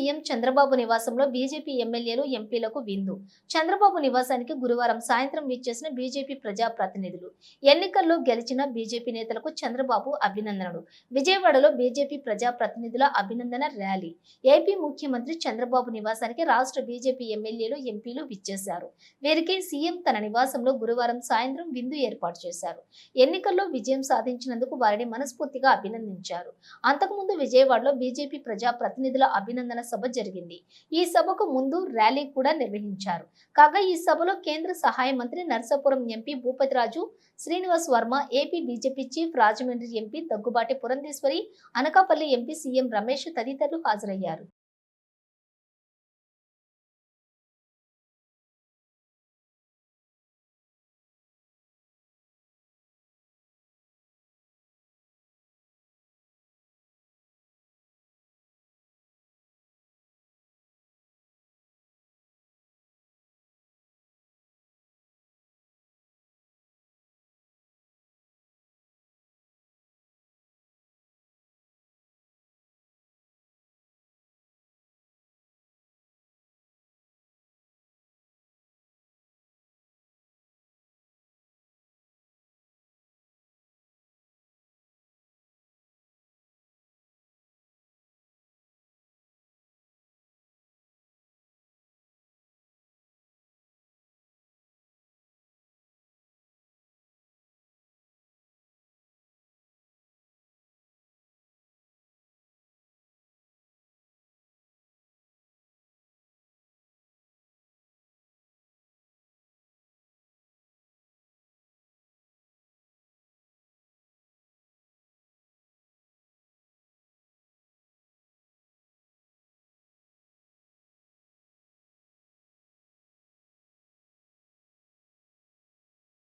CM Chandrababu నివాసంలో BJP ఎమ్మెల్యేలు ఎంపీలకు విందు. చంద్రబాబు నివాసానికి గురువారం సాయంత్రం విచ్చేసిన బీజేపీ ప్రజాప్రతినిధులు. ఎన్నికల్లో గెలిచిన బీజేపీ నేతలకు చంద్రబాబు అభినందనలు. విజయవాడలో బీజేపీ ప్రజాప్రతినిధుల అభినందన ర్యాలీ. ఏపీ ముఖ్యమంత్రి చంద్రబాబు నివాసానికి రాష్ట్ర బీజేపీ ఎమ్మెల్యేలు ఎంపీలు విచ్చేశారు. వీరికి సీఎం తన నివాసంలో గురువారం సాయంత్రం విందు ఏర్పాటు చేశారు. ఎన్నికల్లో విజయం సాధించినందుకు వారిని మనస్ఫూర్తిగా అభినందించారు. అంతకుముందు విజయవాడలో బీజేపీ ప్రజాప్రతినిధుల అభినందన సభ జరిగింది. ఈ సభకు ముందు ర్యాలీ కూడా నిర్వహించారు. కాగా ఈ సభలో కేంద్ర సహాయ మంత్రి Narsapuram MP Bhupathiraju Srinivas Varma AP BJP chief Rajahmundry MP Daggubati Purandeswari Anakapalli MP CM Ramesh తదితరులు హాజరయ్యారు.